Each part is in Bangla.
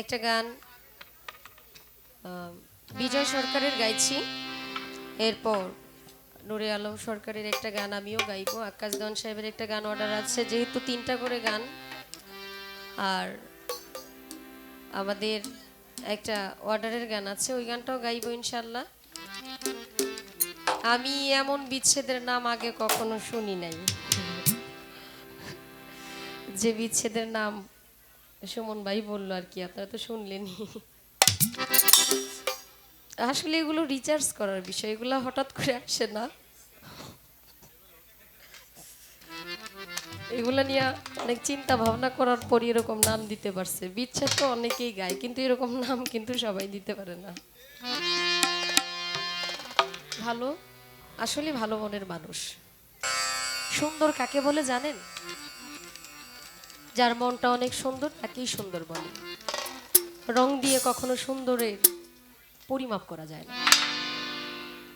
একটা গান বিজয় সরকারের গাইছি। এরপর নুরে আলম সরকারের একটা গান আমিও গাইবো আকাশ দন সাহেবের একটা গান অর্ডার আছে, যেহেতু তিনটা করে গান। আর আমাদের একটা অর্ডারের গান আছে, ওই গানটাও গাইবো ইনশাল্লাহ আমি এমন বিচ্ছেদের নাম আগে কখনো শুনি নাই। যে বিচ্ছেদের নাম সুমন ভাই বলল আর কি, আপনারা তো শুনলেনই। আসলে এগুলো রিচার্জ করার বিষয়, এগুলো হঠাৎ করে আসে না। এগুলো নিয়ে অনেক চিন্তা ভাবনা করার পর এরকম নাম দিতে পারছে। বিচ্ছেদ তো অনেকেই গায়, কিন্তু এরকম নাম কিন্তু সবাই দিতে পারে না। ভালো? আসলে ভালো মনের মানুষ। সুন্দর কাকে বলে জানেন? যার মনটা অনেক সুন্দর, তাকেই সুন্দর বলে। রং দিয়ে কখনো সুন্দরের পরিমাপ করা যায় না।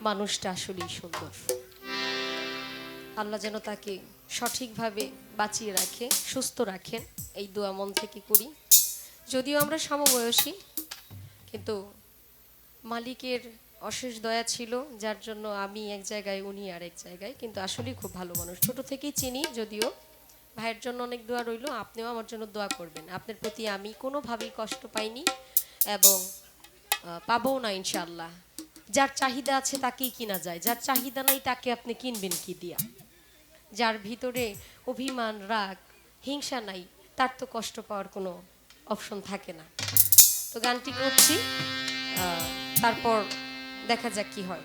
মানুষটা আসলেই সুন্দর। আল্লাহ যেন তাকে সঠিকভাবে বাঁচিয়ে রাখে, সুস্থ রাখেন, এই দোয়া মন থেকে করি। যদিও আমরা সমবয়সী, কিন্তু মালিকের অশেষ দয়া ছিল, যার জন্য আমি এক জায়গায়, উনি আর এক জায়গায়, কিন্তু আসলেই খুব ভালো মানুষ। ছোট থেকেই চিনি, যদিও ভাইয়ের জন্য অনেক দোয়া রইল, আপনিও আমার জন্য দোয়া করবেন। আপনার প্রতি আমি কোনোভাবেই কষ্ট পাইনি এবং পাবও না ইনশাল্লাহ যার চাহিদা আছে তাকেই কিনা যায়, যার চাহিদা নাই তাকে আপনি কিনবেন কি দিয়া? যার ভিতরে অভিমান, রাগ, হিংসা নাই, তার তো কষ্ট পাওয়ার কোনো অপশন থাকে না। তো গানটি করছি তারপর দেখা যাক কি হয়।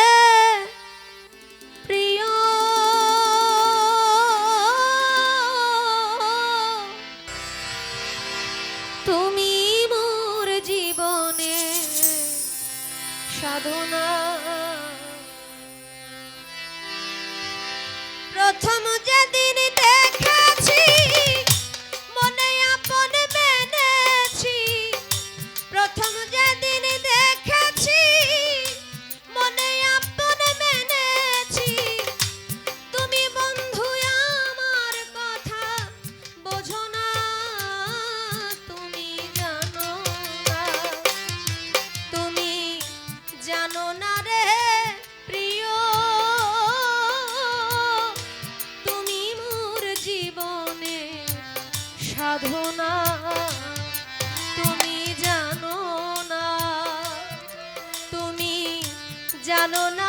সাধনা তুমি জানো না তুমি জানো না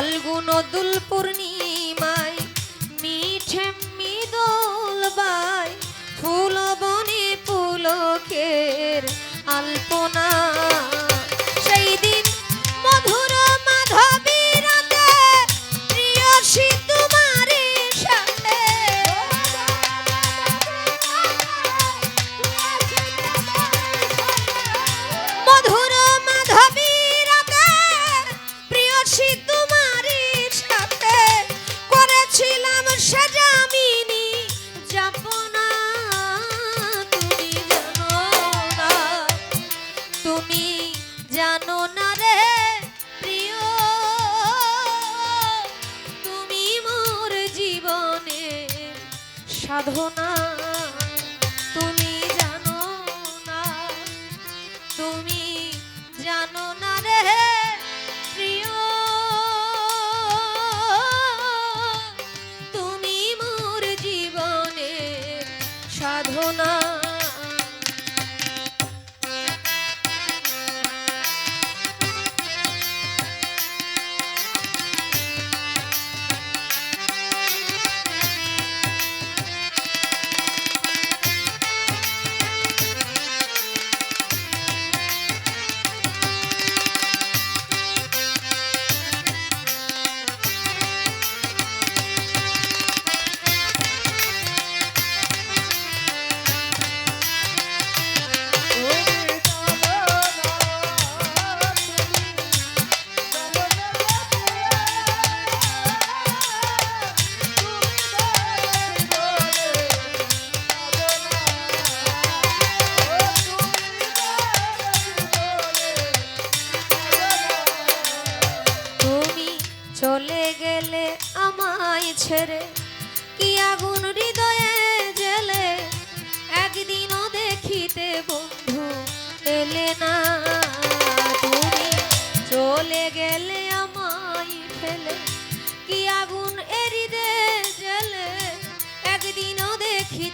ফাল্গুন দুল পূর্ণি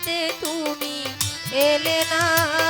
বাড়িতে তুমি এলে না।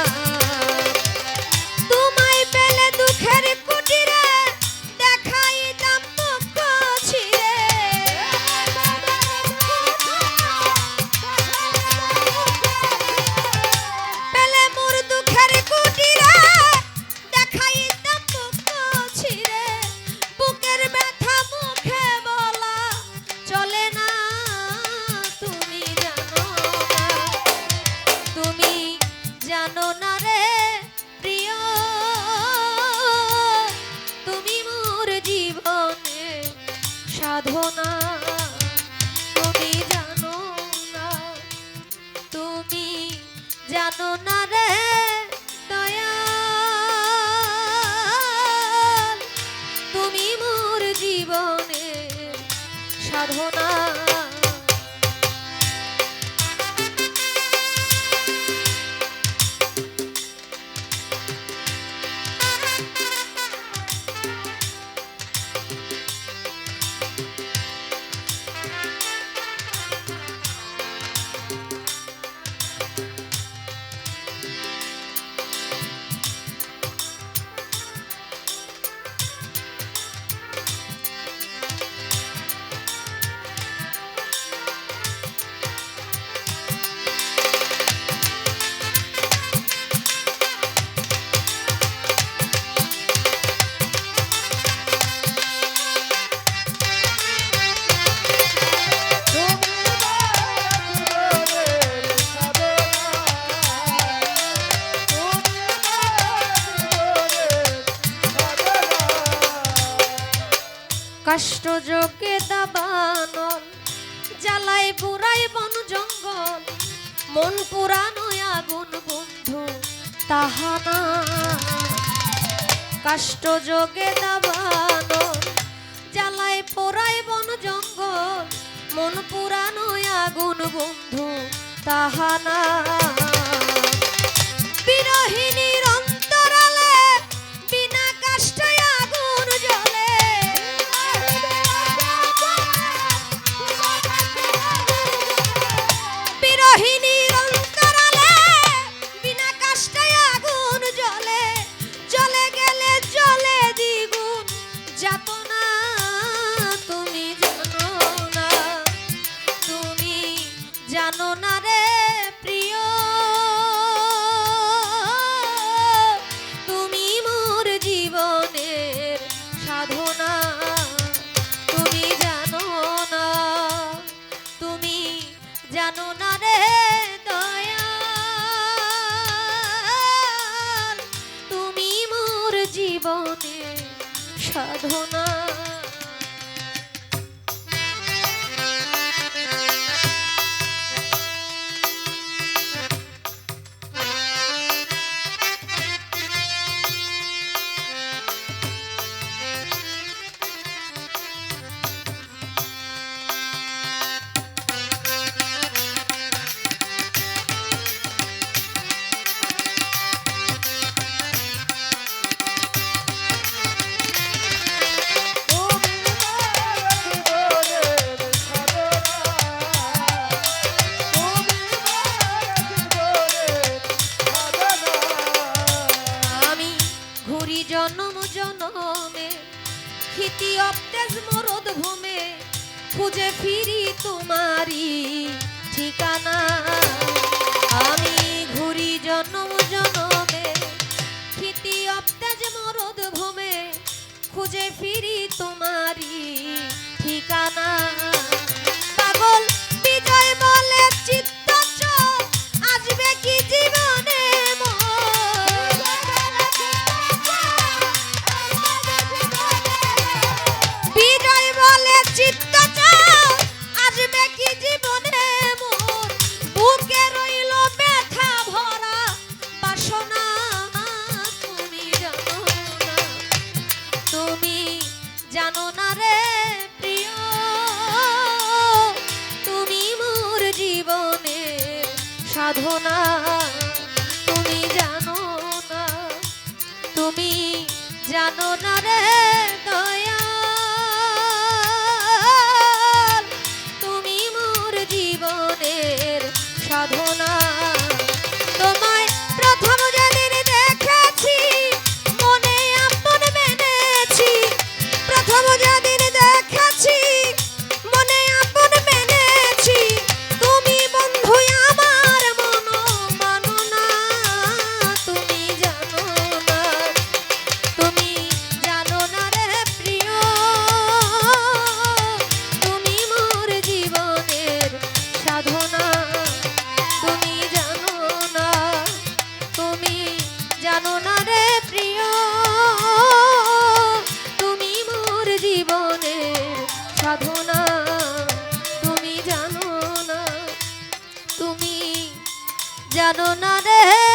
Cái পুরাই বন জঙ্গল, মন পুরানো আগুন বন্ধু তাহানা কষ্ট যোগে দাবানো জ্বালায় পোড়ায় বন জঙ্গল, মন পুরানো আগুন বন্ধু তাহানা বিরহিনী রঙ সাধনা। ফিরি তোমারি ঠিকানা। আমি ঘুরি জন্ম জনমে ফিতি অপ্তেজ মরদ ভূমে, খুঁজে ফিরি তোমারি ঠিকানা। no, no. আনো না রে?